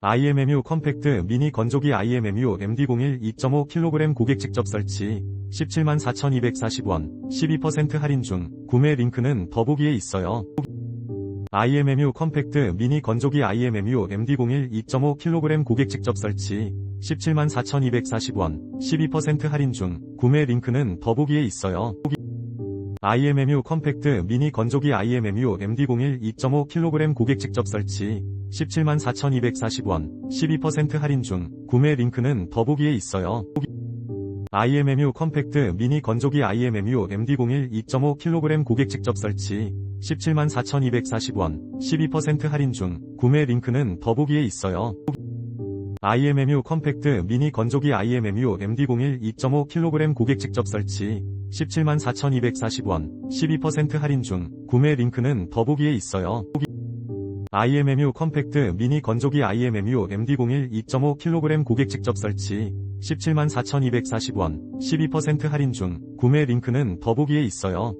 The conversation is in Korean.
IMMU 컴팩트 미니 건조기 IMMU MD01 2.5kg 고객 직접 설치 174,240원 12% 할인 중 구매 링크는 더보기에 있어요. IMMU 컴팩트 미니 건조기 IMMU MD01 2.5kg 고객 직접 설치 174,240원 12% 할인 중 구매 링크는 더보기에 있어요. IMMU 컴팩트 미니 건조기 IMMU MD01 2.5kg 고객 직접 설치 174,240원 12% 할인 중 구매 링크는 더보기에 있어요. IMMU 컴팩트 미니 건조기 IMMU MD01 2.5kg 고객 직접 설치 174,240원 12% 할인 중 구매 링크는 더보기에 있어요. IMMU 컴팩트 미니 건조기 IMMU MD01 2.5kg 고객 직접 설치 174,240원 12% 할인 중 구매 링크는 더보기에 있어요. IMMU 컴팩트 미니 건조기 IMMU MD01 2.5kg 고객 직접 설치 174,240원 12% 할인 중 구매 링크는 더보기에 있어요.